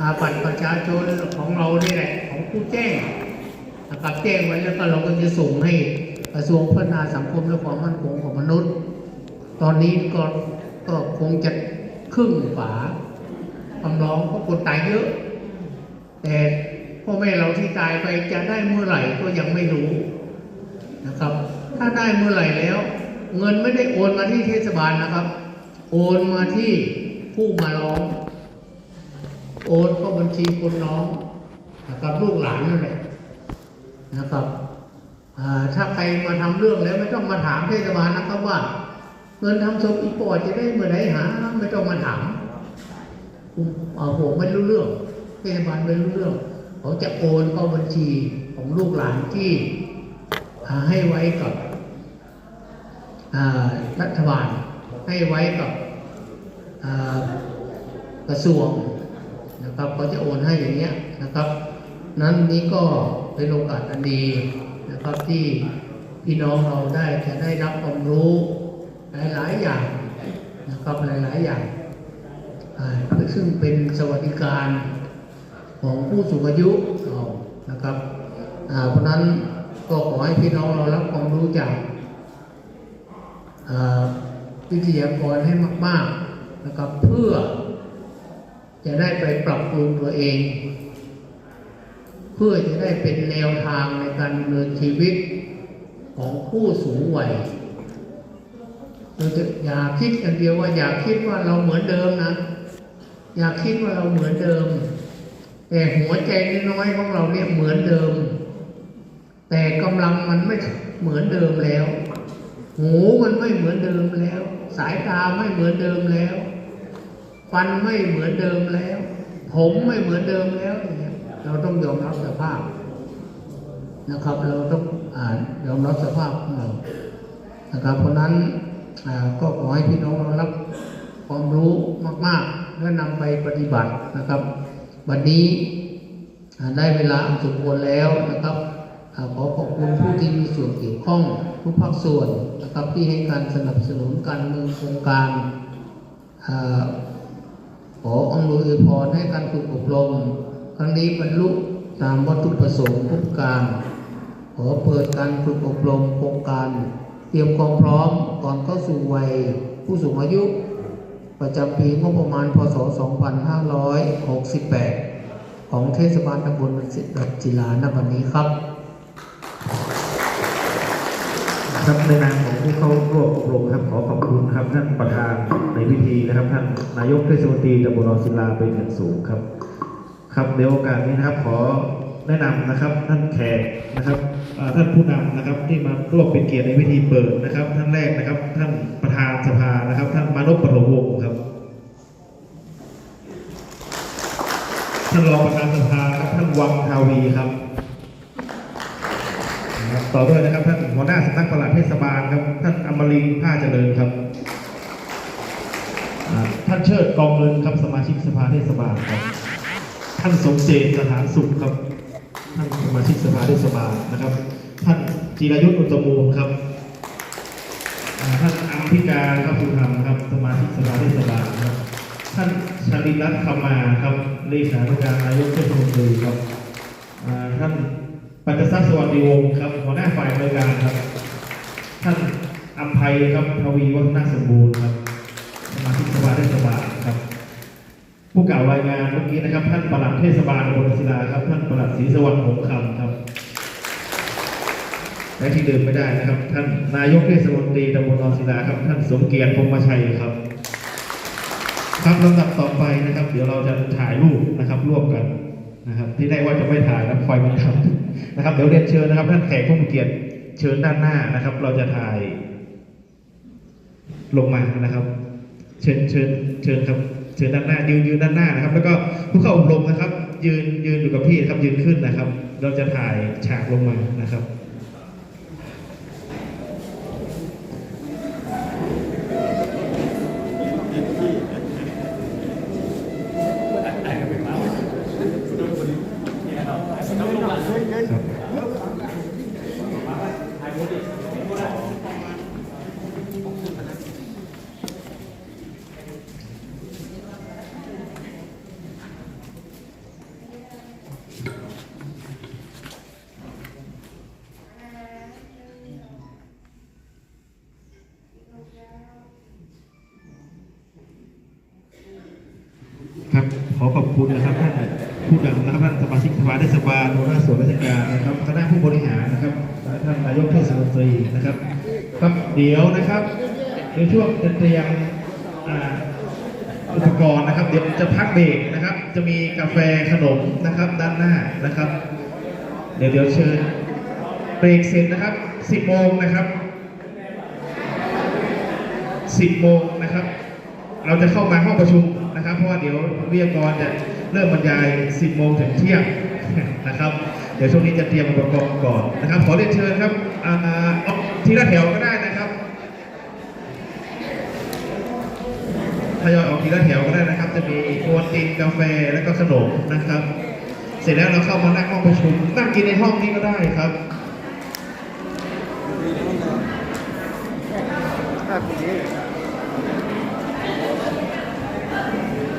อาบัตรประชาชนของเรานี่แหละของผู้แจ้งนะครับแจ้งไว้แล้วก็เราก็จะส่งให้กระทรวงพัฒนาสังคมและความมั่นคงของมนุษย์ ตอนนี้ก็ก็คงจะครึ่งฝาคำร้องเพราะคนตายเยอะ แต่พ่อแม่เราที่ตายไปจะได้เมื่อไหร่ก็ยังไม่รู้นะครับ ถ้าได้เมื่อไหร่แล้ว เงินไม่ได้โอนมาที่เทศบาลนะครับ โอนมาที่ผู้มาร้อง โอนเข้าบัญชีคนน้องนะครับลูกหลานนั่นแหละนะครับถ้าใครมาทำเรื่องแล้วไม่ต้องมาถามเทศบาลนะครับว่า เงินทำศพอีปอดจะได้เมื่อไหร่หา ไม่ต้องมาถามผมเอาผมไม่รู้เรื่องเทศบาลไม่รู้เรื่องเขาจะโอนเข้าบัญชีของลูกหลานที่ให้ไว้กับรัฐบาลให้ไว้กับกระทรวง นะครับเขาจะโอนให้อย่างเงี้ยนะครับ นั้นนี้ก็เป็นโอกาสอันดีนะครับที่พี่น้องเราได้จะได้รับความรู้หลายๆอย่างนะครับหลายๆอย่างอ่าซึ่งเป็นสวัสดิการของผู้สูงอายุเรานะครับเพราะฉะนั้นก็ขอให้พี่น้องเรารับความรู้จากอ่าวิทยากรให้มาก ๆนะครับเพื่อ จะได้ไปปรับปรุงตัวเอง เพื่อจะได้เป็นแนวทางในการดำเนินชีวิตของผู้สูงวัยเราจะอย่าคิดอย่างเดียวว่าอย่าคิดว่าเราเหมือนเดิมนะ อย่าคิดว่าเราเหมือนเดิม แต่หัวใจน้อยของเราเนี่ยเหมือนเดิม แต่กำลังมันไม่เหมือนเดิมแล้ว หูมันไม่เหมือนเดิมแล้ว สายตาไม่เหมือนเดิมแล้ว ฟันไม่เหมือนเดิมแล้ว ผมไม่เหมือนเดิมแล้วเงี้ยเราต้องยอมรับสภาพนะครับ เราต้องอ่านยอมรับสภาพของเรานะครับ เพราะนั้นก็ขอให้พี่น้องเรารับความรู้มากๆและนำไปปฏิบัตินะครับ วันนี้ได้เวลาอันสมควรแล้วนะครับขอขอบคุณผู้ที่มีส่วนเกี่ยวข้องทุกภาคส่วนนะครับที่ให้การสนับสนุนการเมืองโครงการ อ่าขออำนวยอวยพรให้การฝึกอบรม ครั้งนี้บรรลุตามวัตถุประสงค์ทุกการ ขอเปิดการฝึกอบรมโครงการ เตรียมความพร้อมก่อนเข้าสู่วัยผู้สูงอายุ ประจำปีงบประมาณพศ 2568 ของเทศบาลตำบลรัตจิลาณวันนี้ครับ ครับในนามของผู้เข้าร่วมอบรมครับขอขอบคุณครับท่านประธานในพิธีนะครับ ท่านนายกเทศมนตรีตำบลนนศิลาเป็นอย่างสูงครับ ครับในโอกาสนี้นะครับ ขอแนะนำนะครับท่านแขกนะครับท่านผู้นำนะครับที่มาร่วมเป็นเกียรติในพิธีเปิดนะครับ ท่านแรกนะครับ ท่านประธานสภานะครับ ท่านมานพปฐมวงครับท่านรองประธานสภาครับท่านวังทาวีครับ ต่อด้วยนะครับท่านหัวหน้าสำนักปลัดเทศบาลครับท่านอมรินทร์ผ้าเจริญครับท่านเชิดกองเงินครับสมาชิกสภาเทศบาลครับท่านสมเจตสถานสุขครับ ท่านสมาชิกสภาเทศบาลนะครับ ท่านจิรยุทธ์อุตมูลครับท่านอัมพิการครับภูธรรมครับสมาชิกสภาเทศบาลครับท่านชลินรัตน์คำมาครับเลขาธิการนายกเทศมนตรีครับท่าน ปัจจสักสวัสดิวงศ์ครับหัวหน้าฝ่ายบริการครับ ท่านอัมภัยครับทวีวัฒนสมบูรณ์ครับสมาชิกสภาเทศบาลครับ ผู้กล่าวรายงานเมื่อกี้นะครับ ท่านปลัดเทศบาลอุบลศิลาครับ ท่านปลัดศรีสวัสดิ์หงส์คำครับและที่เดินไม่ได้นะครับ ท่านนายกเทศมนตรีตำบลนนศิลาครับ ท่านสมเกียรติพรมชัยครับ ครับลำดับต่อไปนะครับ เดี๋ยวเราจะถ่ายรูปนะครับร่วมกันนะครับ ที่ได้ว่าจะไม่ถ่ายนะไฟมันทำ นะครับเดี๋ยวเรียนเชิญนะครับท่านแขกผู้มีเกียรติเชิญด้านหน้านะครับ เราจะถ่ายลงมานะครับ เชิญเชิญเชิญครับเชิญด้านหน้ายืนยืนด้านหน้านะครับ แล้วก็ผู้เข้าอบรมนะครับ ยืนยืนอยู่กับพี่ครับยืนขึ้นนะครับ เราจะถ่ายฉากลงมานะครับ ขอขอบคุณนะครับท่านผู้นำนะครับท่านสมาชิกสภาเทศบาลหัวหน้าส่วนราชการนะครับคณะผู้บริหารนะครับท่านนายกเทศมนตรีนะครับครับเดี๋ยวนะครับในช่วงจะเตรียมอุปกรณ์นะครับ เดี๋ยวจะพักเบรกนะครับ จะมีกาแฟขนมนะครับด้านหน้านะครับ เดี๋ยวเดี๋ยวเชิญเบรกเสร็จนะครับ10โมงนะครับ10โมงนะครับ เราจะเข้ามาห้องประชุม นะครับ เพราะว่าเดี๋ยววิทยากรจะเริ่มบรรยาย 10 โมงถึงเที่ยงนะครับ เดี๋ยวช่วงนี้จะเตรียมอุปกรณ์ก่อนนะครับ ขอเรียนเชิญครับอาเอาทีละแถวก็ได้นะครับทยอยออกทีละแถวก็ได้นะครับ จะมีโอวัลตินกาแฟแล้วก็ขนมนะครับ เสร็จแล้วเราเข้ามานั่งห้องประชุมนั่งกินในห้องนี้ก็ได้ครับครับ Thank you.